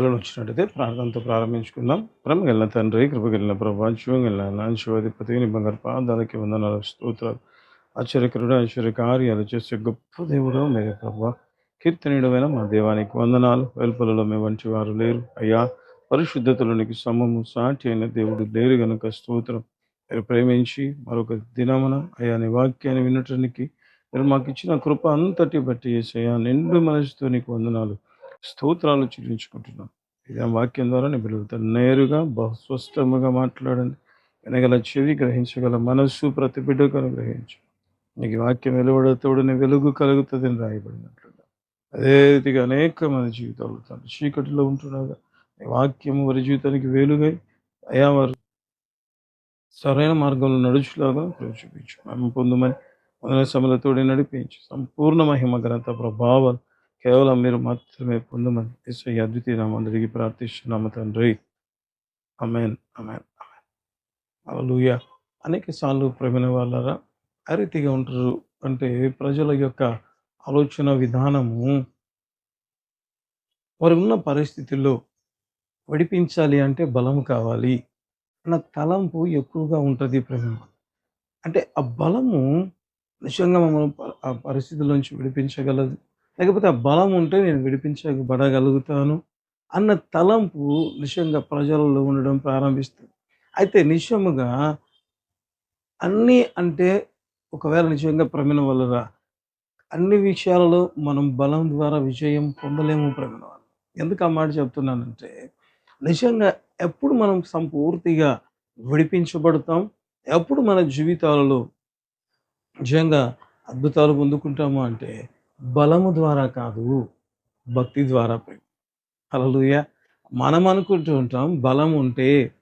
తలలో వచ్చినట్టయితే ప్రార్థనతో ప్రారంభించుకుందాం. ప్రేమగలిగిన తండ్రి కృపగలిగిన ప్రభా శివగలిగిన నాన్న శివాధిపతి నీ బంగారు పాదాలకి వందనాలు స్తోత్రాలు ఆశ్చర్యకరుడు ఆశ్చర్య కార్యాలు చేసే గొప్ప దేవుడు మీరే ప్రభా. కీర్తనీయుడమైన మా దేవానికి వందనాలు. వెలుపలలో మీ వంటి వారు లేరు. అయ్యా పరిశుద్ధతలోనికి సమము సాటి అయిన దేవుడు లేరు గనుక స్తోత్రం. మీరు ప్రేమించి మరొక దినమున అయ్యా నీ వాక్యాన్ని వినటానికి మీరు మాకు ఇచ్చిన కృప అంతటి బట్టి చేసేయా నిండు మనసుతో నీకు వందనాలు స్తోత్రాలు చెల్లించుకుంటున్నాం. ఇది ఆ వాక్యం ద్వారా నేను పిలుగుతాను నేరుగా బహుస్పష్టముగా మాట్లాడండి. వినగల చెవి గ్రహించగల మనస్సు ప్రతి బిడ్డకు గ్రహించు నీకు వాక్యం వెలువడతోడు వెలుగు కలుగుతుంది అని రాయబడినట్లుగా. అదే రీతిగా అనేక మంది జీవితాలు చీకటిలో ఉంటున్నాగా. వాక్యం వారి జీవితానికి వేలుగై అయా వారు సరైన మార్గంలో నడుచులాగా చూపించు మేము పొందుమని మొదల సమలతోడి నడిపించు. సంపూర్ణ మహిమ ఘనత ప్రభావాలు కేవలం మీరు మాత్రమే పొందమని ఎస్ఐ అద్వితీయ నామందరికి ప్రార్థిస్తున్నాము తండ్రి. అమెన్ అమెన్ అమెన్ అలలుయ అనేక సార్లు ప్రేమైన వాళ్ళరా ఆ రీతిగా ఉంటారు అంటే ప్రజల యొక్క ఆలోచన విధానము వారు ఉన్న పరిస్థితుల్లో విడిపించాలి అంటే బలం కావాలి. అన్న తలంపు ఎక్కువగా ఉంటుంది ప్రేమ. అంటే ఆ బలము నిజంగా మమ్మల్ని ఆ పరిస్థితుల నుంచి విడిపించగలదు. లేకపోతే ఆ బలం ఉంటే నేను విడిపించబడగలుగుతాను అన్న తలంపు నిజంగా ప్రజలలో ఉండడం ప్రారంభిస్తుంది. అయితే నిజముగా అన్నీ అంటే ఒకవేళ నిజంగా ప్రమిణ వల్లరా అన్ని విషయాలలో మనం బలం ద్వారా విజయం పొందలేము ప్రమిణ వల్ల ఎందుకు ఆ మాట చెప్తున్నానంటే నిజంగా ఎప్పుడు మనం సంపూర్తిగా విడిపించబడతాం ఎప్పుడు మన జీవితాలలో నిజంగా అద్భుతాలు పొందుకుంటాము అంటే బలము ద్వారా కాదు భక్తి ద్వారా ప్రేమ. అలలుయ మనం అనుకుంటూ ఉంటాం బలం ఉంటే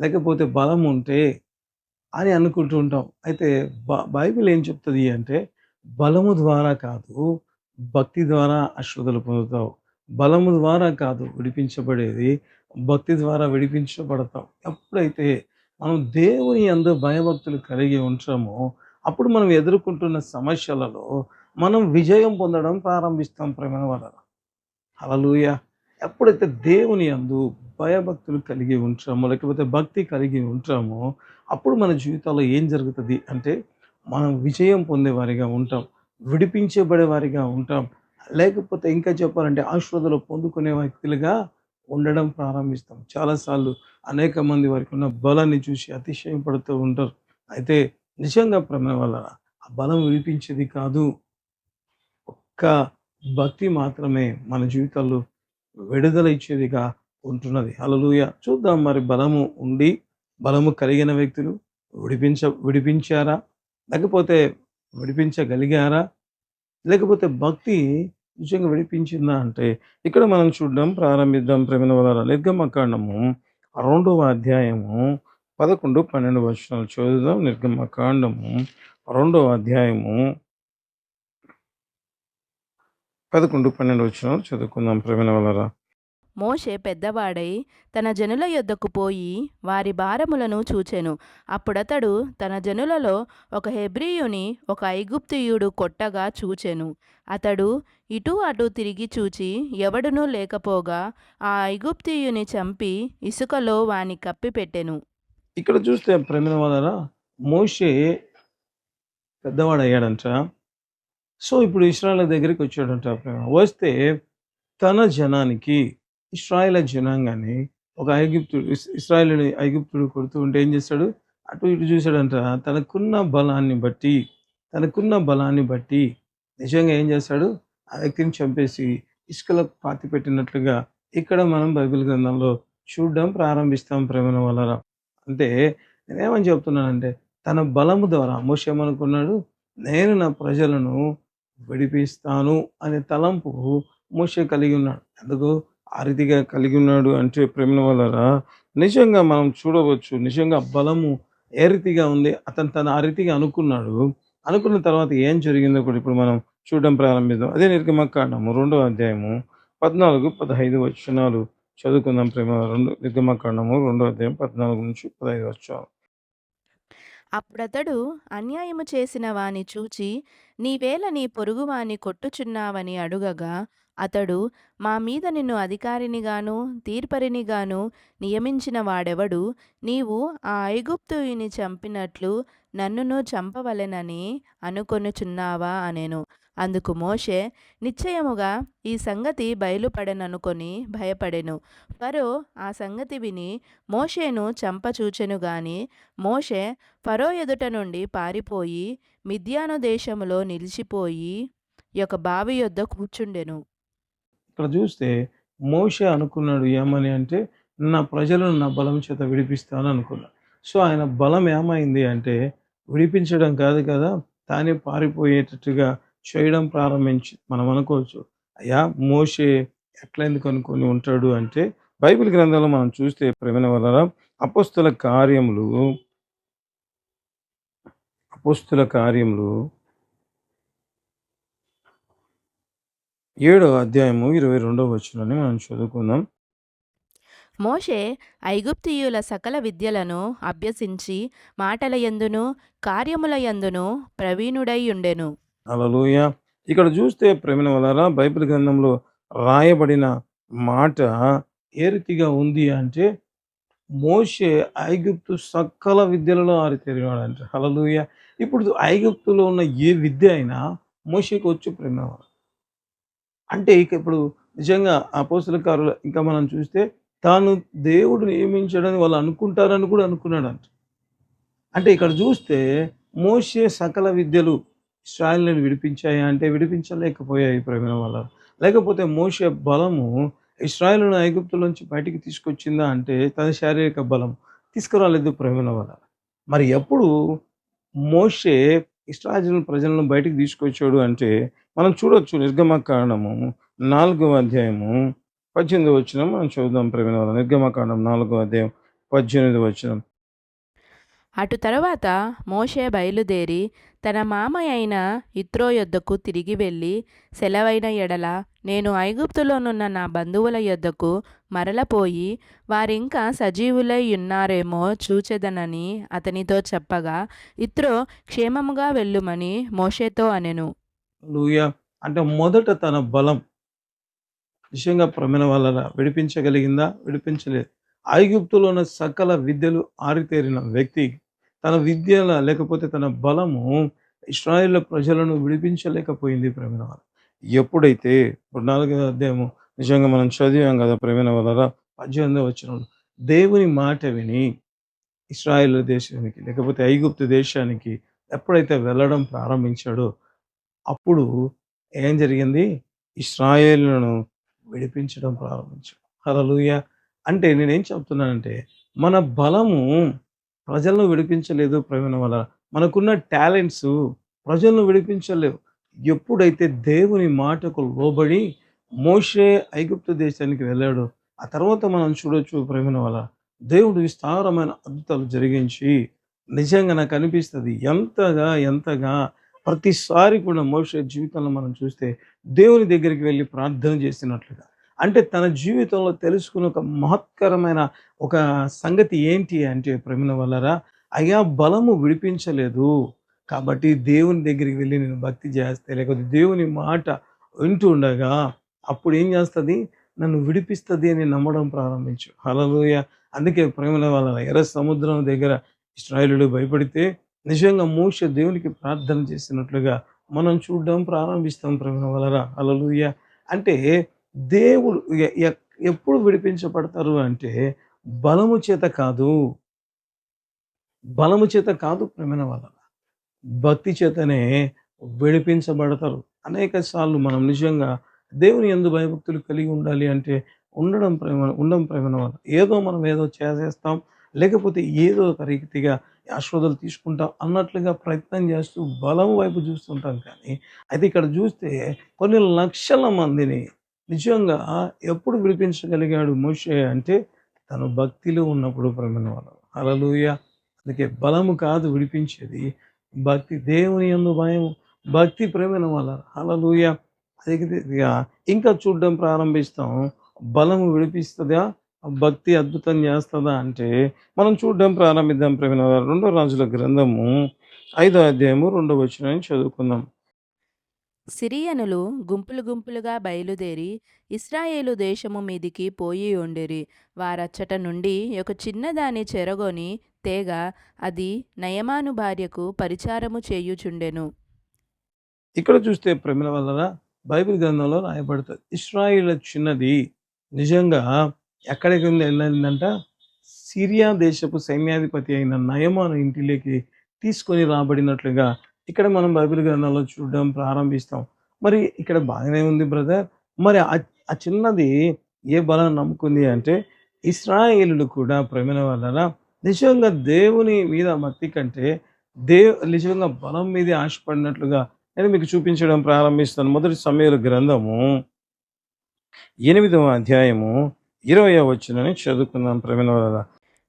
లేకపోతే బలం ఉంటే అని అనుకుంటూ ఉంటాం. అయితే బ- బైబిల్ ఏం చెప్తుంది అంటే బలము ద్వారా కాదు భక్తి ద్వారా అశ్వతలు పొందుతావు. బలము ద్వారా కాదు విడిపించబడేది భక్తి ద్వారా విడిపించబడతాం ఎప్పుడైతే మనం దేవుని అందరూ భయభక్తులు కలిగి ఉంటామో అప్పుడు మనం ఎదుర్కొంటున్న సమస్యలలో మనం విజయం పొందడం ప్రారంభిస్తాం ప్రేమ వలన అలలుయ ఎప్పుడైతే దేవుని అందు భయభక్తులు కలిగి ఉంటామో లేకపోతే భక్తి కలిగి ఉంటామో అప్పుడు మన జీవితాల్లో ఏం జరుగుతుంది అంటే మనం విజయం పొందేవారిగా ఉంటాం విడిపించబడేవారిగా ఉంటాం. లేకపోతే ఇంకా చెప్పాలంటే ఆశ్రదలు పొందుకునే వ్యక్తులుగా ఉండడం ప్రారంభిస్తాం. చాలాసార్లు అనేక మంది వారికి ఉన్న బలాన్ని చూసి అతిశయపడుతూ ఉంటారు. అయితే నిజంగా ప్రేమ వల్ల ఆ బలం విడిపించేది కాదు. ఒక్క భక్తి మాత్రమే మన జీవితాల్లో విడుదల ఇచ్చేదిగా ఉంటున్నది. అలలుయ చూద్దాం మరి బలము ఉండి బలము కలిగిన వ్యక్తులు విడిపించ విడిపించారా? లేకపోతే విడిపించగలిగారా? లేకపోతే భక్తి నిజంగా విడిపించిందా అంటే ఇక్కడ మనం చూడడం ప్రారంభిద్దాం ప్రేమ వల్ల నిర్గమకాండము రెండవ అధ్యాయము పదకొండు పన్నెండు వచనాలు. చదువుదాం నిర్గమకాండము రెండవ అధ్యాయము పదకొండు పన్నెండు వచనాలు చదువుకుందాం. ప్రేమ వలరా మోషే పెద్దవాడై తన జనుల యొద్దకు పోయి వారి భారములను చూచెను. అప్పుడతడు తన జనులలో ఒక హెబ్రీయుని ఒక ఐగుప్తియుడు కొట్టగా చూచెను. అతడు ఇటు అటు తిరిగి చూచి ఎవడునూ లేకపోగా ఆ ఐగుప్తియుని చంపి ఇసుకలో వాని కప్పిపెట్టెను ఇక్కడ చూస్తే ప్రేమ వలరా మోషే పెద్దవాడు అయ్యాడంట సో ఇప్పుడు ఇస్రాయల దగ్గరికి వచ్చాడంట ప్రేమ వస్తే తన జనానికి ఇస్రాయల జనాంగాన్ని ఒక ఐగుప్తుడు ఇస్రాయలుని ఐగుప్తుడు కొడుతూ ఉంటే ఏం చేస్తాడు? అటు ఇటు చూశాడంట తనకున్న బలాన్ని బట్టి తనకున్న బలాన్ని బట్టి నిజంగా ఏం చేస్తాడు? ఆ వ్యక్తిని చంపేసి ఇసుకలో పాతి పెట్టినట్లుగా ఇక్కడ మనం బైబిల్ గ్రంథంలో చూడడం ప్రారంభిస్తాం ప్రేమ వలన. అంటే నేనేమని చెప్తున్నానంటే తన బలము ద్వారా మోసేమనుకున్నాడు నేను నా ప్రజలను విడిపిస్తాను అనే తలంపు మోషే కలిగి ఉన్నాడు. ఎందుకు? ఆ రీతిగా కలిగి ఉన్నాడు అంటే ప్రేమల వలరా నిజంగా మనం చూడవచ్చు. నిజంగా బలము ఏ రీతిగా ఉంది? అతను తను ఆ రీతిగా అనుకున్నాడు. అనుకున్న తర్వాత ఏం జరిగిందో కూడా ఇప్పుడు మనం చూడడం ప్రారంభిద్దాం. అదే నిర్గమకాండము రెండో అధ్యాయము పద్నాలుగు పదహైదు వచనాలు చదువుకుందాం ప్రేమ రెండు నిర్గమకాండము రెండో అధ్యాయం పద్నాలుగు నుంచి పదహైదు వచ్చాము అప్పుడతడు అన్యాయము చేసిన వాని చూచి నీవేళ నీ పొరుగువాని కొట్టుచున్నావని అడుగగా అతడు మా మీద నిన్ను అధికారినిగాను తీర్పరినిగాను నియమించిన వాడెవడు? నీవు ఆ ఐగుప్తుని చంపినట్లు నన్నును చంపవలెనని అనుకొనుచున్నావా? అనెను. అందుకు మోషే నిశ్చయముగా ఈ సంగతి బయలుపడననుకొని భయపడెను. ఫరో ఆ సంగతి విని మోషేను చంపచూచెను గాని మోషే ఫరో ఎదుట నుండి పారిపోయి మిద్యాను దేశములో నిలిచిపోయి యొక్క బావి యొద్ద కూర్చుండెను. ఇక్కడ చూస్తే మోషే అనుకున్నాడు ఏమని అంటే నా ప్రజలను నా బలం చేత విడిపిస్తాను అనుకున్నాడు. సో ఆయన బలం ఏమైంది అంటే విడిపించడం కాదు కదా తానే పారిపోయేటట్టుగా చేయడం ప్రారంభించి మనం అనుకోవచ్చు అయ్యా మోషే ఎట్లా ఎందుకు అనుకొని ఉంటాడు? అంటే బైబిల్ గ్రంథంలో మనం చూస్తే ప్రేమ వలన అపోస్తుల కార్యములు అపోస్తుల కార్యములు ఏడో అధ్యాయము ఇరవై రెండవ వచ్చినని మనం చదువుకుందాం. మోషే ఐగుప్తియుల సకల విద్యలను అభ్యసించి మాటల యందును కార్యముల యందును ప్రవీణుడై ఉండెను. అలలోయ ఇక్కడ చూస్తే ప్రేమిన వలన బైబిల్ గ్రంథంలో రాయబడిన మాట ఏ రీతిగా ఉంది అంటే మోషే ఐగుప్తు సకల విద్యలలో ఆరితేరినాడు అంటే హలలుయ ఇప్పుడు ఐగుప్తులో ఉన్న ఏ విద్య అయినా మోషేకి వచ్చు ప్రేమ అంటే ఇక ఇప్పుడు నిజంగా అపోసలకారులు ఇంకా మనం చూస్తే తాను దేవుడు నియమించడని వాళ్ళు అనుకుంటారని కూడా అనుకున్నాడు అంట అంటే ఇక్కడ చూస్తే మోషే సకల విద్యలు ఇస్రాయల్ని విడిపించాయి అంటే విడిపించలేకపోయాయి ప్రేమ వల్ల. లేకపోతే మోషే బలము ఇస్రాయల్ను ఐగుప్తులోంచి బయటికి తీసుకొచ్చిందా అంటే తన శారీరక బలం తీసుకురాలేదు ప్రేమ వల్ల. మరి ఎప్పుడు మోషే ఇస్రాయల్ ప్రజలను బయటికి తీసుకొచ్చాడు అంటే మనం చూడొచ్చు నిర్గమ కారణము నాలుగవ అధ్యాయము పద్దెనిమిది వచ్చిన మనం చూద్దాం ప్రవీణ వల్ల. నిర్గమ కాండం నాలుగవ అధ్యాయం పద్దెనిమిది వచ్చిన అటు తర్వాత మోషే బయలుదేరి తన మామ అయిన ఇత్రో యొద్దకు తిరిగి వెళ్ళి సెలవైన ఎడల నేను ఐగుప్తులోనున్న నా బంధువుల యొద్దకు మరలపోయి వారింకా సజీవులై ఉన్నారేమో చూచెదనని అతనితో చెప్పగా ఇత్రో క్షేమముగా వెళ్ళుమని మోషేతో అనెను. లూయ అంటే మొదట తన బలం నిజంగా ప్రమేణ వల్ల విడిపించగలిగిందా? విడిపించలేదు. ఐగుప్తులో ఉన్న సకల విద్యలు ఆరితేరిన వ్యక్తి తన విద్యల లేకపోతే తన బలము ఇస్రాయేల్ ప్రజలను విడిపించలేకపోయింది ప్రేమిన వల్ల ఎప్పుడైతే ఇప్పుడు నాలుగో అధ్యాయము నిజంగా మనం చదివాం కదా ప్రేమిన వల్ల పద్దెనిమిదో వచ్చిన దేవుని మాట విని ఇస్రాయేల్ దేశానికి లేకపోతే ఐగుప్తు దేశానికి ఎప్పుడైతే వెళ్ళడం ప్రారంభించాడో అప్పుడు ఏం జరిగింది? ఇస్రాయేళ్ళను విడిపించడం ప్రారంభించాడు. హలలుయ అంటే నేనేం చెప్తున్నానంటే మన బలము ప్రజలను విడిపించలేదు ప్రవీణ వల్ల. మనకున్న టాలెంట్స్ ప్రజలను విడిపించలేవు. ఎప్పుడైతే దేవుని మాటకు లోబడి మోషే ఐగుప్తు దేశానికి వెళ్ళాడు ఆ తర్వాత మనం చూడొచ్చు ప్రేమిన వల్ల. దేవుడు విస్తారమైన అద్భుతాలు జరిగించి నిజంగా నాకు అనిపిస్తుంది ఎంతగా ఎంతగా ప్రతిసారి కూడా మోషే జీవితంలో మనం చూస్తే దేవుని దగ్గరికి వెళ్ళి ప్రార్థన చేసినట్లుగా. అంటే తన జీవితంలో తెలుసుకున్న ఒక మహత్కరమైన ఒక సంగతి ఏంటి అంటే ప్రమిణ వల్లరా అయ్యా బలము విడిపించలేదు. కాబట్టి దేవుని దగ్గరికి వెళ్ళి నేను భక్తి చేస్తే లేకపోతే దేవుని మాట వింటూ ఉండగా అప్పుడు ఏం చేస్తుంది? నన్ను విడిపిస్తుంది అని నమ్మడం ప్రారంభించు. హలలోయ అందుకే ప్రేమల వల్ల ఎర్ర సముద్రం దగ్గర ఇస్రాయలుడు భయపడితే నిజంగా మోష దేవునికి ప్రార్థన చేసినట్లుగా మనం చూడడం ప్రారంభిస్తాం ప్రేమ వలరా. హలలుయ అంటే దేవుడు ఎ- ఎప్పుడు విడిపించబడతారు అంటే బలము చేత కాదు. బలము చేత కాదు ప్రేమన వలన భక్తి చేతనే విడిపించబడతారు. అనేక సార్లు మనం నిజంగా దేవుని ఎందు భయభక్తులు కలిగి ఉండాలి అంటే ఉండడం ప్రేమ ఉండడం ప్రేమన వల్ల ఏదో మనం ఏదో చేసేస్తాం లేకపోతే ఏదో ఒక రీతిగా తీసుకుంటాం అన్నట్లుగా ప్రయత్నం చేస్తూ బలం వైపు చూస్తుంటాం కానీ అయితే ఇక్కడ చూస్తే కొన్ని లక్షల మందిని నిజంగా ఎప్పుడు విడిపించగలిగాడు మోషే అంటే తను భక్తిలో ఉన్నప్పుడు ప్రమణ వల్ల అలలుయ అందుకే బలము కాదు విడిపించేది. భక్తి దేవుని ఎందు భయం భక్తి ప్రేమన వల్ల అలలుయ అదిగా ఇంకా చూడడం ప్రారంభిస్తాం. బలము విడిపిస్తుందా? భక్తి అద్భుతం చేస్తుందా అంటే మనం చూడడం ప్రారంభిద్దాం ప్రేమ రెండో రాజుల గ్రంథము ఐదో అధ్యాయము రెండో వచ్చిన చదువుకుందాం. సిరియనులు గుంపులు గుంపులుగా బయలుదేరి ఇస్రాయేలు దేశము మీదికి పోయి ఉండిరి. వారచ్చట నుండి ఒక చిన్నదాని చెరగొని తేగ అది నయమాను భార్యకు పరిచారము చేయుచుండెను. ఇక్కడ చూస్తే ప్రమిల వలన బైబిల్ గ్రంథంలో రాయబడుతుంది. ఇస్రాయిల్ చిన్నది నిజంగా ఎక్కడికి వెళ్ళిందంట? సిరియా దేశపు సైన్యాధిపతి అయిన నయమాను ఇంటిలోకి తీసుకొని రాబడినట్లుగా ఇక్కడ మనం బైబిల్ గ్రంథంలో చూడడం ప్రారంభిస్తాం. మరి ఇక్కడ బాగానే ఉంది బ్రదర్. మరి ఆ ఆ చిన్నది ఏ బలం నమ్ముకుంది అంటే ఇస్రాయేలులు కూడా ప్రేమల వలన నిజంగా దేవుని మీద మత్తి కంటే దేవ్ నిజంగా బలం మీద ఆశపడినట్లుగా నేను మీకు చూపించడం ప్రారంభిస్తాను. మొదటి సమయాల గ్రంథము ఎనిమిదవ అధ్యాయము ఇరవై వచ్చినని చదువుకుందాం ప్రేమల వలన.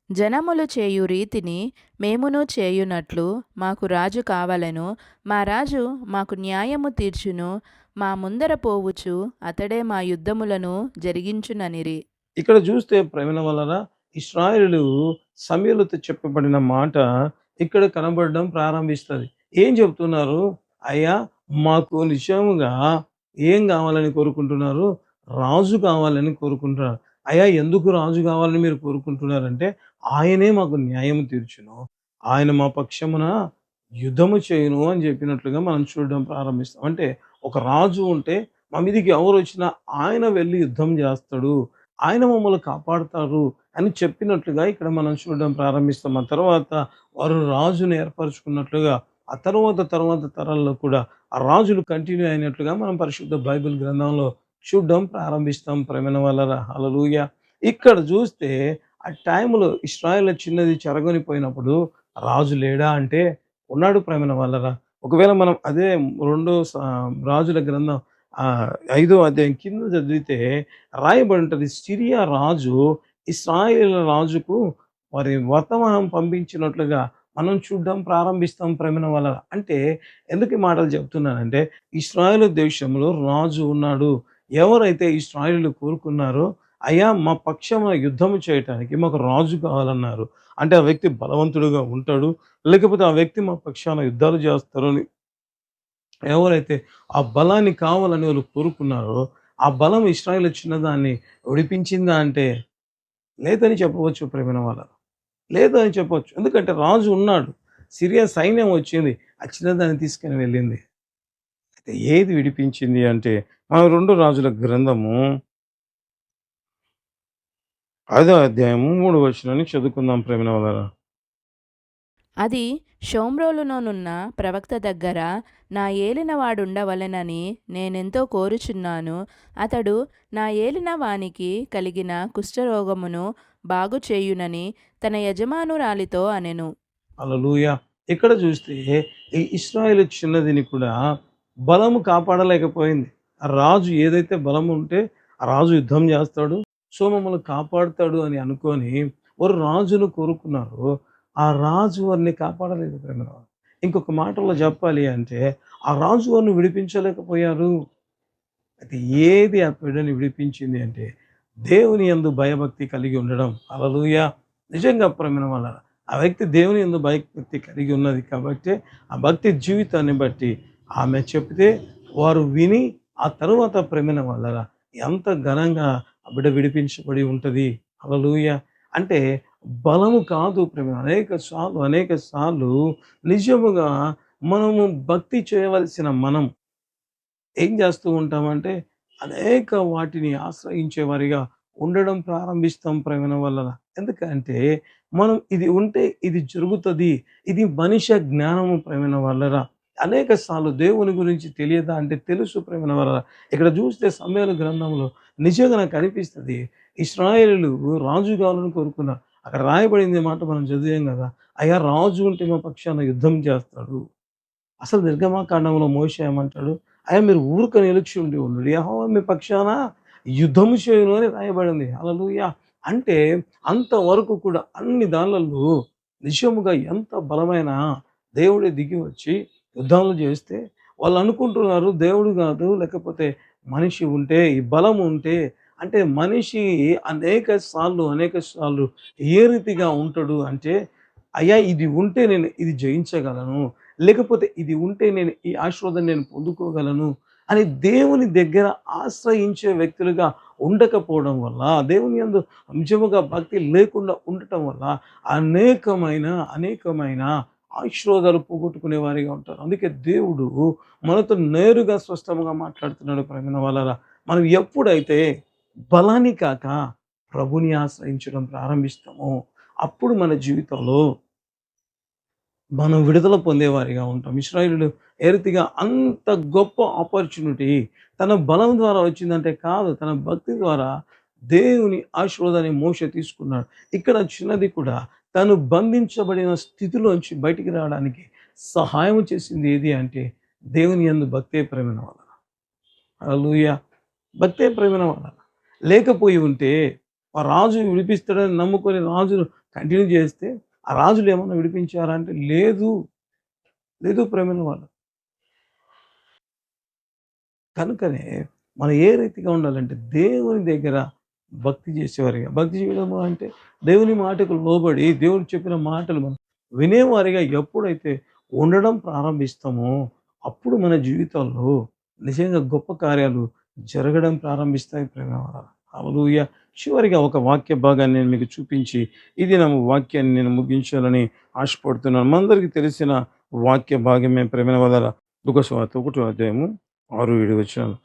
జనములు చేయు రీతిని మేమును చేయునట్లు మాకు రాజు కావలను. మా రాజు మాకు న్యాయము తీర్చును. మా ముందర పోవుచు అతడే మా యుద్ధములను జరిగించుననిరి. ఇక్కడ చూస్తే ప్రేమల వలన ఇస్రాయలు సమీలతో చెప్పబడిన మాట ఇక్కడ కనబడడం ప్రారంభిస్తుంది. ఏం చెప్తున్నారు? అయ్యా మాకు నిజముగా ఏం కావాలని కోరుకుంటున్నారు? రాజు కావాలని కోరుకుంటున్నారు. అయ్యా ఎందుకు రాజు కావాలని మీరు కోరుకుంటున్నారంటే ఆయనే మాకు న్యాయం తీర్చును. ఆయన మా పక్షమున యుద్ధము చేయను అని చెప్పినట్లుగా మనం చూడడం ప్రారంభిస్తాం. అంటే ఒక రాజు ఉంటే మా మీదికి ఎవరు వచ్చినా ఆయన వెళ్ళి యుద్ధం చేస్తాడు. ఆయన మమ్మల్ని కాపాడుతారు అని చెప్పినట్లుగా ఇక్కడ మనం చూడడం ప్రారంభిస్తాం. ఆ తర్వాత వారు రాజును ఏర్పరచుకున్నట్లుగా ఆ తర్వాత తర్వాత తరాల్లో కూడా ఆ రాజులు కంటిన్యూ అయినట్లుగా మనం పరిశుద్ధ బైబిల్ గ్రంథంలో చూడడం ప్రారంభిస్తాం ప్రేమన వల్ల హలలుయ ఇక్కడ చూస్తే ఆ టైంలో ఇస్రాయల్ చిన్నది చెరగొని పోయినప్పుడు రాజు లేడా అంటే ఉన్నాడు ప్రేమన వల్లరా ఒకవేళ మనం అదే రెండో రాజుల గ్రంథం ఐదో అధ్యాయం కింద చదివితే రాయబడి ఉంటుంది సిరియా రాజు ఇస్రాయేల్ రాజుకు మరి వర్తమానం పంపించినట్లుగా మనం చూడడం ప్రారంభిస్తాం ప్రేమన వల్ల అంటే ఎందుకు మాటలు చెప్తున్నానంటే ఇస్రాయేల్ దేశంలో రాజు ఉన్నాడు ఎవరైతే ఇస్రాయేలు కోరుకున్నారో అయ్యా మా పక్షమున యుద్ధము చేయటానికి మాకు రాజు కావాలన్నారు. అంటే ఆ వ్యక్తి బలవంతుడుగా ఉంటాడు లేకపోతే ఆ వ్యక్తి మా పక్షాన యుద్ధాలు చేస్తారని అని. ఎవరైతే ఆ బలాన్ని కావాలని వాళ్ళు కోరుకున్నారో ఆ బలం ఇస్రాయిల్ చిన్నదాన్ని విడిపించిందా అంటే లేదని చెప్పవచ్చు ప్రేమిన వాళ్ళ లేదని చెప్పవచ్చు. ఎందుకంటే రాజు ఉన్నాడు. సిరియా సైన్యం వచ్చింది ఆ చిన్నదాన్ని తీసుకుని వెళ్ళింది. అయితే ఏది విడిపించింది అంటే మనం రెండు రాజుల గ్రంథము ఐదో అధ్యాయము మూడు వచ్చినని చదువుకుందాం ప్రేమిన అది షోమ్రోలునోనున్న ప్రవక్త దగ్గర నా ఏలినవాడుండవలెనని నేనెంతో కోరుచున్నాను. అతడు నా ఏలిన వానికి కలిగిన కుష్ఠరోగమును బాగు చేయునని తన యజమానురాలితో అనెను. అలలుయ ఇక్కడ చూస్తే ఇస్రాయేల్ చిన్నదిని కూడా బలము కాపాడలేకపోయింది. ఆ రాజు ఏదైతే బలం ఉంటే ఆ రాజు యుద్ధం చేస్తాడు సో మమ్మల్ని కాపాడుతాడు అని అనుకొని వారు రాజును కోరుకున్నారు. ఆ రాజు వారిని కాపాడలేదు ప్రేమ ఇంకొక మాటలో చెప్పాలి అంటే ఆ రాజు వారిని విడిపించలేకపోయారు. అయితే ఏది ఆ బిడ్డని విడిపించింది అంటే దేవుని యందు భయభక్తి కలిగి ఉండడం. అలలుయ నిజంగా ప్రమిన వల్ల ఆ వ్యక్తి దేవుని ఎందు భయభక్తి కలిగి ఉన్నది కాబట్టి ఆ భక్తి జీవితాన్ని బట్టి ఆమె చెప్తే వారు విని ఆ తరువాత ప్రేమిన వల్ల ఎంత ఘనంగా బిడ్డ విడిపించబడి ఉంటుంది. అలలుయ అంటే బలము కాదు ప్రేమ. అనేక సార్లు అనేక సార్లు నిజముగా మనము భక్తి చేయవలసిన మనం ఏం చేస్తూ ఉంటామంటే అనేక వాటిని ఆశ్రయించేవారిగా ఉండడం ప్రారంభిస్తాం ప్రేమన వల్ల. ఎందుకంటే మనం ఇది ఉంటే ఇది జరుగుతుంది. ఇది మనిషి జ్ఞానము ప్రేమన వల్లరా అనేక సార్లు దేవుని గురించి తెలియదా అంటే తెలుసు ప్రేమన వల్ల ఇక్కడ చూస్తే సమయాల గ్రంథంలో నిజంగా నాకు అనిపిస్తుంది ఇస్రాయేలు రాజు కావాలని కోరుకున్నారు అక్కడ రాయబడింది మాట మనం చదివాం కదా అయ్యా రాజు ఉంటే మా పక్షాన యుద్ధం చేస్తాడు. అసలు నిర్గమాకాండంలో మోసేయమంటాడు అయ్యా మీరు ఊరిక నిలిచి ఉండి ఉండు యెహోవా మీ పక్షాన యుద్ధము చేయను అని రాయబడింది. అలలుయ అంటే అంతవరకు కూడా అన్ని దానిలలో నిజముగా ఎంత బలమైన దేవుడే దిగి వచ్చి యుద్ధాలు చేస్తే వాళ్ళు అనుకుంటున్నారు దేవుడు కాదు లేకపోతే మనిషి ఉంటే ఈ బలం ఉంటే అంటే మనిషి అనేక సార్లు అనేక సార్లు ఏ రీతిగా ఉంటాడు అంటే అయ్యా ఇది ఉంటే నేను ఇది జయించగలను లేకపోతే ఇది ఉంటే నేను ఈ ఆశీర్వాదం నేను పొందుకోగలను అని దేవుని దగ్గర ఆశ్రయించే వ్యక్తులుగా ఉండకపోవడం వల్ల దేవుని అందు నిజముగా భక్తి లేకుండా ఉండటం వల్ల అనేకమైన అనేకమైన ఆశీర్వాదాలు పోగొట్టుకునే వారిగా ఉంటారు. అందుకే దేవుడు మనతో నేరుగా స్పష్టంగా మాట్లాడుతున్నాడు ప్రేమిన వాళ్ళరా. మనం ఎప్పుడైతే బలాన్ని కాక ప్రభుని ఆశ్రయించడం ప్రారంభిస్తామో అప్పుడు మన జీవితంలో మనం విడుదల పొందేవారిగా ఉంటాం. ఇస్రాయిలు ఏ రీతిగా అంత గొప్ప ఆపర్చునిటీ తన బలం ద్వారా వచ్చిందంటే కాదు తన భక్తి ద్వారా దేవుని ఆశీర్వాదాన్ని మోస తీసుకున్నాడు. ఇక్కడ చిన్నది కూడా తను బంధించబడిన స్థితిలోంచి బయటికి రావడానికి సహాయం చేసింది ఏది అంటే దేవుని యందు భక్తే ప్రేమణ వలన. అలూయ భక్తే ప్రేమిన వలన. లేకపోయి ఉంటే ఆ రాజు విడిపిస్తాడని నమ్ముకొని రాజును కంటిన్యూ చేస్తే ఆ రాజులు ఏమన్నా విడిపించారా అంటే లేదు. లేదు ప్రేమిన వాళ్ళు కనుకనే మనం ఏ రీతిగా ఉండాలంటే దేవుని దగ్గర భక్తి చేసేవారిగా. భక్తి చేయడము అంటే దేవుని మాటకు లోబడి దేవుడు చెప్పిన మాటలు మనం వినేవారిగా ఎప్పుడైతే ఉండడం ప్రారంభిస్తామో అప్పుడు మన జీవితాల్లో నిజంగా గొప్ప కార్యాలు జరగడం ప్రారంభిస్తాయి ప్రేమ అవలుయ చివరిగా ఒక వాక్య భాగాన్ని నేను మీకు చూపించి ఇది నా వాక్యాన్ని నేను ముగించాలని ఆశపడుతున్నాను. మనందరికీ తెలిసిన వాక్య భాగమే ప్రేమ వదల దుఃఖస్వాత ఒకటో అధ్యాయము ఆరు ఏడు వచ్చినాను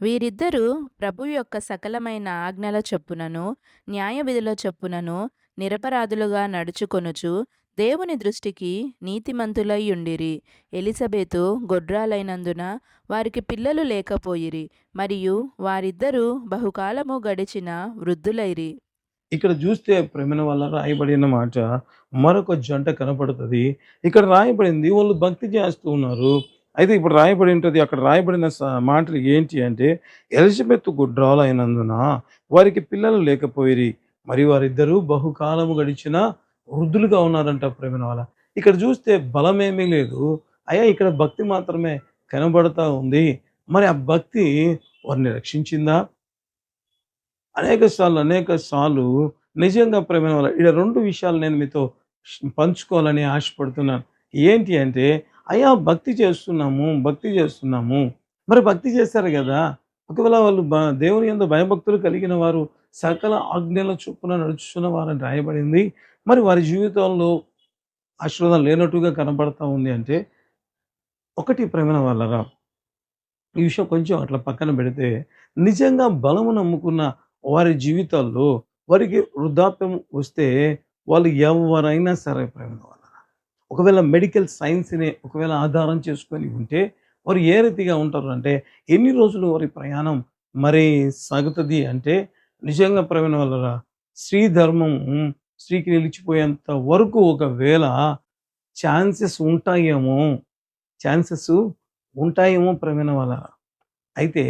వీరిద్దరూ ప్రభు యొక్క సకలమైన ఆజ్ఞల చొప్పునను న్యాయ విధుల చొప్పునను నిరపరాధులుగా నడుచుకొనుచు దేవుని దృష్టికి నీతిమంతులై ఉండిరి. ఎలిజబెతు గొడ్రాలైనందున వారికి పిల్లలు లేకపోయిరి మరియు వారిద్దరూ బహుకాలము గడిచిన వృద్ధులైరి. ఇక్కడ చూస్తే ప్రేమన వల్ల రాయబడిన మాట మరొక జంట కనపడుతుంది. ఇక్కడ రాయబడింది వాళ్ళు భక్తి చేస్తూ ఉన్నారు. అయితే ఇప్పుడు రాయబడి ఉంటుంది అక్కడ రాయబడిన స- మాటలు ఏంటి అంటే ఎలిజబెత్ గుడ్రాలు అయినందున వారికి పిల్లలు లేకపోయిరి మరి వారిద్దరూ బహుకాలము గడిచిన వృద్ధులుగా ఉన్నారంట ప్రేమిన వాళ్ళ ఇక్కడ చూస్తే బలమేమీ లేదు. అయ్యా ఇక్కడ భక్తి మాత్రమే కనబడతా ఉంది. మరి ఆ భక్తి వారిని రక్షించిందా? అనేక సార్లు అనేక సార్లు నిజంగా ప్రేమ వల్ల ఇక్కడ రెండు విషయాలు నేను మీతో పంచుకోవాలని ఆశపడుతున్నాను. ఏంటి అంటే అయ్యా భక్తి చేస్తున్నాము భక్తి చేస్తున్నాము. మరి భక్తి చేస్తారు కదా. ఒకవేళ వాళ్ళు దేవుని యందు భయభక్తులు కలిగిన వారు సకల ఆజ్ఞల చొప్పున నడుచుతున్న వారని రాయబడింది. మరి వారి జీవితంలో ఆశీర్వాదం లేనట్టుగా కనబడతా ఉంది అంటే ఒకటి ప్రేమన వాళ్ళరా ఈ విషయం కొంచెం అట్లా పక్కన పెడితే నిజంగా బలము నమ్ముకున్న వారి జీవితాల్లో వారికి వృద్ధాప్యం వస్తే వాళ్ళు ఎవరైనా సరే ప్రేమ వాళ్ళ ఒకవేళ మెడికల్ సైన్స్ని ఒకవేళ ఆధారం చేసుకొని ఉంటే వారు ఏ రీతిగా ఉంటారు అంటే ఎన్ని రోజులు వారి ప్రయాణం మరి సాగుతుంది అంటే నిజంగా ప్రవీణ వల్ల స్త్రీ ధర్మం స్త్రీకి నిలిచిపోయేంత వరకు ఒకవేళ ఛాన్సెస్ ఉంటాయేమో ఛాన్సెస్ ఉంటాయేమో ప్రవీణ వల్ల. అయితే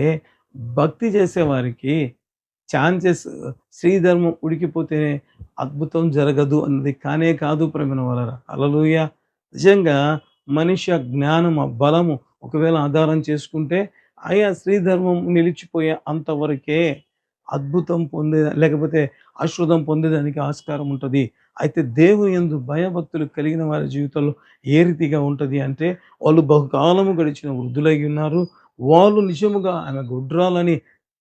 భక్తి చేసేవారికి ఛాన్సెస్ శ్రీధర్మం ఉడికిపోతేనే అద్భుతం జరగదు అన్నది కానే కాదు ప్రమిన వల్ల అలలుయ నిజంగా మనిషి జ్ఞానం ఆ బలము ఒకవేళ ఆధారం చేసుకుంటే ఆయా శ్రీధర్మం నిలిచిపోయే అంతవరకే అద్భుతం పొందే లేకపోతే ఆశ్రుతం పొందేదానికి ఆస్కారం ఉంటుంది. అయితే దేవుని యందు భయభక్తులు కలిగిన వారి జీవితంలో ఏ రీతిగా ఉంటుంది అంటే వాళ్ళు బహుకాలము గడిచిన వృద్ధులై ఉన్నారు. వాళ్ళు నిజముగా ఆమె గుడ్రాలని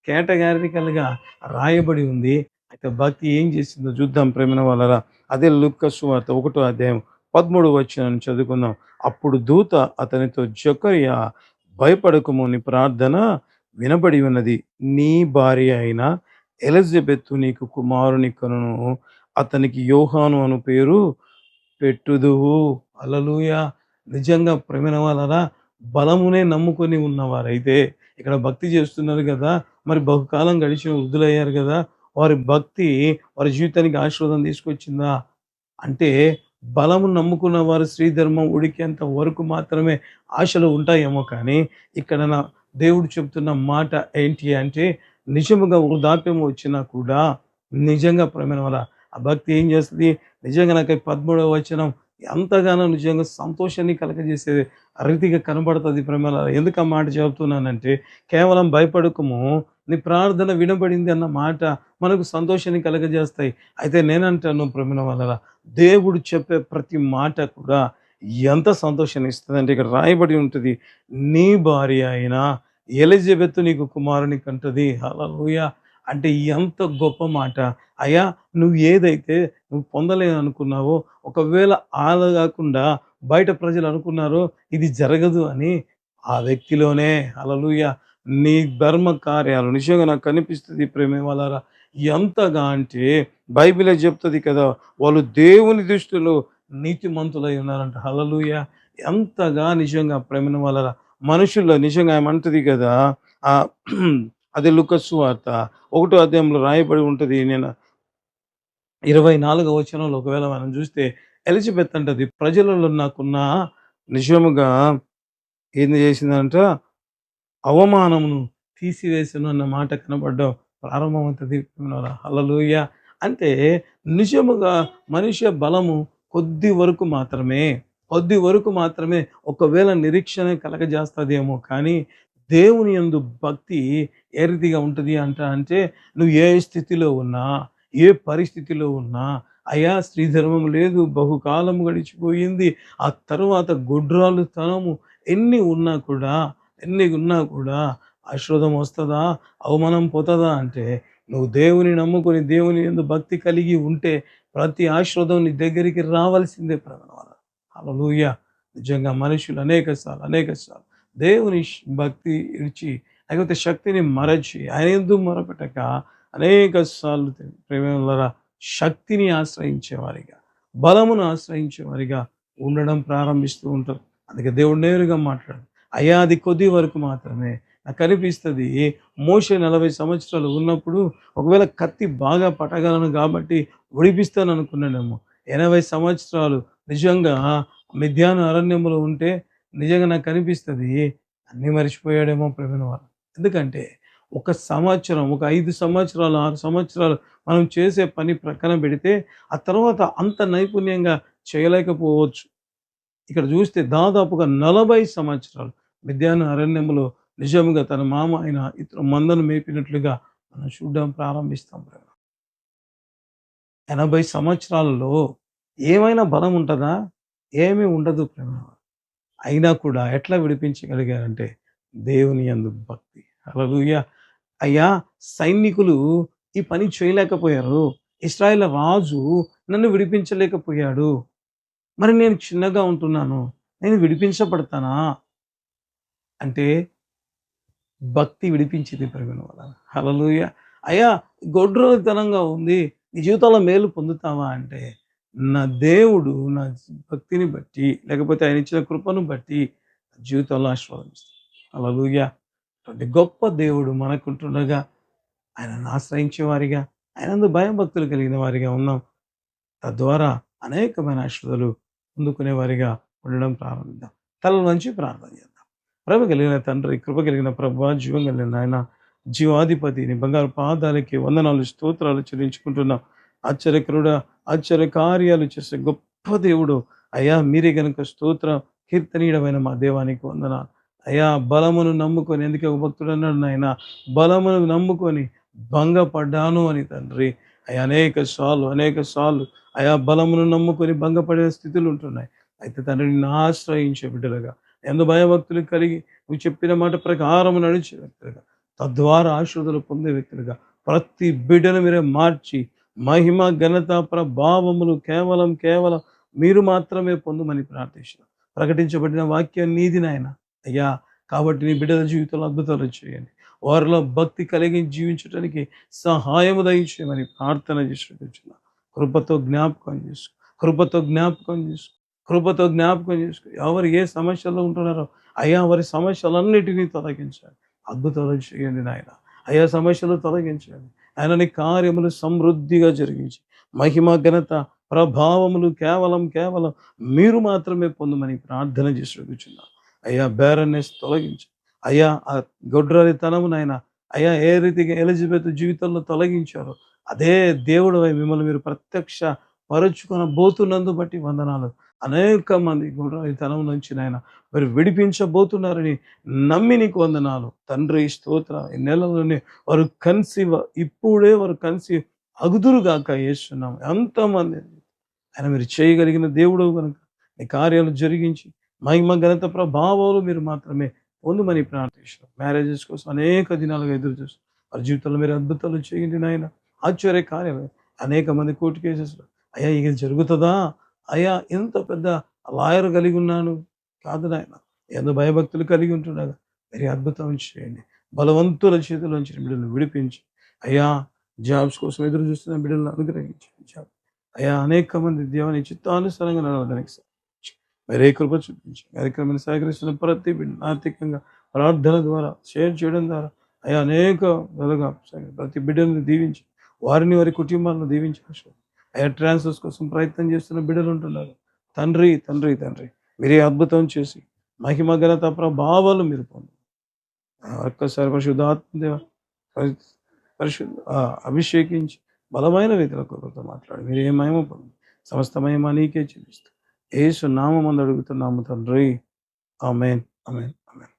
కేటగారికలుగా రాయబడి ఉంది. అయితే భక్తి ఏం చేసిందో చూద్దాం ప్రేమిన వాళ్ళరా. అదే లుక్కసు వార్త ఒకటో అధ్యాయం పదమూడు వచ్చిన చదువుకుందాం. అప్పుడు దూత అతనితో జకరియా భయపడకము నీ ప్రార్థన వినబడి ఉన్నది. నీ భార్య అయిన ఎలిజబెత్ నీకు కుమారుని కనును. అతనికి యోహాను అను పేరు పెట్టుదువు. అలలుయా నిజంగా ప్రేమిన వాళ్ళరా బలమునే నమ్ముకొని ఉన్నవారైతే ఇక్కడ భక్తి చేస్తున్నారు కదా. మరి బహుకాలం గడిచిన వృద్ధులయ్యారు కదా. వారి భక్తి వారి జీవితానికి ఆశీర్వాదం తీసుకొచ్చిందా? అంటే బలము నమ్ముకున్న వారు శ్రీధర్మం ఉడికేంత వరకు మాత్రమే ఆశలు ఉంటాయేమో కానీ ఇక్కడ నా దేవుడు చెప్తున్న మాట ఏంటి అంటే నిజముగా వృద్ధాప్యం వచ్చినా కూడా నిజంగా ప్రేమైన వల్ల ఆ భక్తి ఏం చేస్తుంది? నిజంగా నాకు ఈ పదమూడవ వచనం ఎంతగానో నిజంగా సంతోషాన్ని కలగజేసే రీతిగా కనబడుతుంది ప్రమేళ ఎందుకు ఆ మాట చెబుతున్నానంటే కేవలం భయపడకము నీ ప్రార్థన వినబడింది అన్న మాట మనకు సంతోషాన్ని కలగజేస్తాయి. అయితే నేనంటాను ప్రమిణ వల్ల దేవుడు చెప్పే ప్రతి మాట కూడా ఎంత సంతోషాన్ని ఇస్తుందంటే ఇక్కడ రాయబడి ఉంటుంది నీ భార్య అయినా ఎలిజబెత్ నీకు కుమారుని కంటది. హల్లెలూయా. అంటే ఎంత గొప్ప మాట. అయ్యా నువ్వు ఏదైతే నువ్వు పొందలేని అనుకున్నావో ఒకవేళ ఆల కాకుండా బయట ప్రజలు అనుకున్నారో ఇది జరగదు అని ఆ వ్యక్తిలోనే హల్లెలూయ నీ ధర్మ కార్యాలు నిజంగా నాకు కనిపిస్తుంది ప్రేమే వాళ్ళారా? ఎంతగా అంటే బైబిలే చెప్తుంది కదా వాళ్ళు దేవుని దృష్టిలో నీతిమంతులై ఉన్నారంట. హలలుయ ఎంతగా నిజంగా ప్రేమిన వాళ్ళరా? మనుషుల్లో నిజంగా ఏమంటది కదా అది లుకస్సు వార్త ఒకటో అధ్యాయంలో రాయబడి ఉంటుంది. నేను ఇరవై నాలుగో వచనంలో ఒకవేళ మనం చూస్తే ఎలిజబెత్ అంటది ప్రజలలో నాకున్న నిజముగా ఏం చేసిందంట? అవమానమును తీసివేసను అన్న మాట కనబడ్డం ప్రారంభమవుతుంది హల్లెలూయ. అంటే నిజముగా మనిషి బలము కొద్ది వరకు మాత్రమే. కొద్ది వరకు మాత్రమే ఒకవేళ నిరీక్షణ కలగజేస్తుందేమో కానీ దేవుని యందు భక్తి ఏ రీతిగా ఉంటుంది అంట అంటే నువ్వు ఏ స్థితిలో ఉన్నా ఏ పరిస్థితిలో ఉన్నా అయా శ్రీధర్మం లేదు బహుకాలం గడిచిపోయింది ఆ తర్వాత గొడ్రాలు తనము ఎన్ని ఉన్నా కూడా ఎన్ని ఉన్నా కూడా ఆశ్రదం వస్తుందా? అవమానం పోతుందా అంటే నువ్వు దేవుని నమ్ముకొని దేవుని ఎందు భక్తి కలిగి ఉంటే ప్రతి ఆశ్రదం నీ దగ్గరికి రావాల్సిందే ప్రధాన అలలుయ నిజంగా మనుషులు అనేక సార్లు అనేక సార్లు దేవుని భక్తి ఇచ్చి లేకపోతే శక్తిని మరచి ఆయన ఎందుకు మొరపెట్టక అనేక సార్లు ప్రేమ శక్తిని ఆశ్రయించేవారిగా బలమును ఆశ్రయించేవారిగా ఉండడం ప్రారంభిస్తూ ఉంటారు. అందుకే దేవుడు నేరుగా మాట్లాడు. అయ్యా అది కొద్ది వరకు మాత్రమే. నాకు కనిపిస్తుంది మోస నలభై సంవత్సరాలు ఉన్నప్పుడు ఒకవేళ కత్తి బాగా పట్టగలను కాబట్టి ఒడిపిస్తాను అనుకున్నాడేమో ఎనభై సంవత్సరాలు నిజంగా మిథ్యాన అరణ్యంలో ఉంటే నిజంగా నాకు కనిపిస్తుంది అన్నీ మర్చిపోయాడేమో ప్రవీణ్ వారు ఎందుకంటే ఒక సంవత్సరం ఒక ఐదు సంవత్సరాలు ఆరు సంవత్సరాలు మనం చేసే పని ప్రక్కన పెడితే ఆ తర్వాత అంత నైపుణ్యంగా చేయలేకపోవచ్చు. ఇక్కడ చూస్తే దాదాపుగా నలభై సంవత్సరాలు మధ్యాహ్న అరణ్యంలో నిజంగా తన మామ అయిన ఇతర మందను మేపినట్లుగా మనం చూడడం ప్రారంభిస్తాం ప్రేమ. ఎనభై సంవత్సరాలలో ఏమైనా బలం ఉంటుందా? ఏమీ ఉండదు ప్రేమ. అయినా కూడా ఎట్లా విడిపించగలిగారంటే దేవుని అందు భక్తి. హల్లెలూయా. అయ్యా సైనికులు ఈ పని చేయలేకపోయారు. ఇస్రాయేల్ రాజు నన్ను విడిపించలేకపోయాడు. మరి నేను చిన్నగా ఉంటున్నాను నేను విడిపించబడతానా? అంటే భక్తి విడిపించింది ప్రవీణ వల్ల హలలుయ అయ్యా గొడ్రోతనంగా ఉంది నీ జీవితంలో మేలు పొందుతావా? అంటే నా దేవుడు నా భక్తిని బట్టి లేకపోతే ఆయన ఇచ్చిన కృపను బట్టి నా జీవితంలో ఆశీర్వదిస్తాను హలలుయ అటువంటి గొప్ప దేవుడు మనకుంటుండగా ఆయనను ఆశ్రయించే వారిగా ఆయనందు భయం భక్తులు కలిగిన వారిగా ఉన్నాం. తద్వారా అనేకమైన ఆశీర్వాదాలు అందుకునే వారిగా ఉండడం ప్రారంభిద్దాం. తల నుంచి ప్రార్థన చేద్దాం. ప్రేమ కలిగిన తండ్రి కృప కలిగిన ప్రభు జీవం కలిగిన ఆయన జీవాధిపతిని బంగారు పాదాలకి వందనాలు స్తోత్రాలు చెల్లించుకుంటున్నాం ఆశ్చర్యకరుడ ఆశ్చర్య కార్యాలు చేసే గొప్ప దేవుడు. అయా మీరే గనుక స్తోత్ర కీర్తనీయమైన మా దేవానికి వందనాలు. అయా బలమును నమ్ముకొని ఎందుకే ఒక భక్తుడు అన్నాడు నాయన? బలమును నమ్ముకొని భంగపడ్డాను అని తండ్రి. అయ్యా అనేక సార్లు అనేక సార్లు అయా బలమును నమ్ముకొని భంగపడే స్థితులు ఉంటున్నాయి. అయితే తండ్రిని నిన్ను ఆశ్రయించే బిడ్డలుగా ఎందు భయభక్తులు కలిగి నువ్వు చెప్పిన మాట ప్రకారం నడిచే వ్యక్తులుగా తద్వారా ఆశ్రుతులు పొందే వ్యక్తులుగా ప్రతి బిడ్డను మీరే మార్చి మహిమ ఘనత ప్రభావములు కేవలం కేవలం మీరు మాత్రమే పొందమని ప్రార్థించిన ప్రకటించబడిన వాక్యం నీది నాయన. అయ్యా కాబట్టి నీ బిడ్డల జీవితంలో అద్భుతాలు చేయండి. వారిలో భక్తి కలిగి జీవించడానికి సహాయము దయచేయమని ప్రార్థన చేసుకుంటున్నా కృపతో జ్ఞాపకం చేసుకో కృపతో జ్ఞాపకం చేసుకో కృపతో జ్ఞాపకం చేసుకో. ఎవరు ఏ సమస్యల్లో ఉంటున్నారో అయ్యా వారి సమస్యలన్నిటినీ తొలగించాలి అద్భుతాలు చేయండి నాయన. అయ్యా సమస్యలు తొలగించండి. ఆయనని కార్యములు సమృద్ధిగా జరిగించి మహిమ ఘనత ప్రభావములు కేవలం కేవలం మీరు మాత్రమే పొందమని ప్రార్థన చేసి అయ్యా బేరనెస్ తొలగించండి. అయ్యా ఆ గొడ్రాలితనము నాయన అయ్యా ఏ రీతిగా ఎలిజబెత్ జీవితంలో తొలగించారో అదే దేవుడు మిమ్మల్ని మీరు ప్రత్యక్ష పరుచుకున్న బోతున్నందు బట్టి వందనాలు. అనేక మంది గొడ్రాలితనం నుంచి నాయన మరి విడిపించబోతున్నారని నమ్మి నీకు వందనాలు. తండ్రి స్తోత్ర ఈ నెలలోనే వారు కన్సీవ్ ఇప్పుడే వారు కన్సీవ్ అగుదురుగాక వేస్తున్నాం ఎంతమంది ఆయన మీరు చేయగలిగిన దేవుడు కనుక నీ కార్యాలు జరిగించి మహిమ ఘనత ప్రభావాలు మీరు మాత్రమే పొందుమని ప్రార్థిస్తున్నాం మ్యారేజెస్ కోసం అనేక దినాలుగా ఎదురు చూస్తాం వారి జీవితంలో మీరు అద్భుతాలు చేయండి నాయన. ఆశ్చర్య కార్యం అనేక మంది కోర్టు కేసెస్లో అయ్యా ఇది జరుగుతుందా? అయ్యా ఎంత పెద్ద లాయర్ కలిగి ఉన్నాను. కాదు నాయన ఎంతో భయభక్తులు కలిగి ఉంటుండగా మరి అద్భుతం చేయండి. బలవంతుల చేతిలోంచి బిడ్డలను విడిపించి అయ్యా జాబ్స్ కోసం ఎదురు చూస్తున్న బిడ్డలను అనుగ్రహించి జాబ్ అయ్యా అనేక మంది దేవుని చిత్తానుసారంగా నడవడానికి మీరే కృప చూపించి. కార్యక్రమాన్ని సహకరిస్తున్న ప్రతి బిడ్డ ఆర్థికంగా ప్రార్థన ద్వారా షేర్ చేయడం ద్వారా అయ్యా అనేక విధాలుగా ప్రతి బిడ్డలను దీవించి. వారిని వారి కుటుంబాలను దీవించి అయ్యా ట్రాన్స్ఫర్స్ కోసం ప్రయత్నం చేస్తున్న బిడ్డలు ఉంటున్నారు. తండ్రి తండ్రి తండ్రి మీరే అద్భుతం చేసి మహిమ ఘనత ప్రభావాలు మీరు పొందు ఒక్కసారి పరిశుద్ధాత్మదేవ పరిశుద్ధ అభిషేకించి బలమైన రీతిలో కొరతో మాట్లాడి మీరు ఏ మహిమ పొంది సమస్త మహిమ నీకే చెల్లిస్తూ. ఏసు నామందు అడుగుతున్నాము తండ్రి. ఆమెన్. ఆమెన్. ఆమెన్.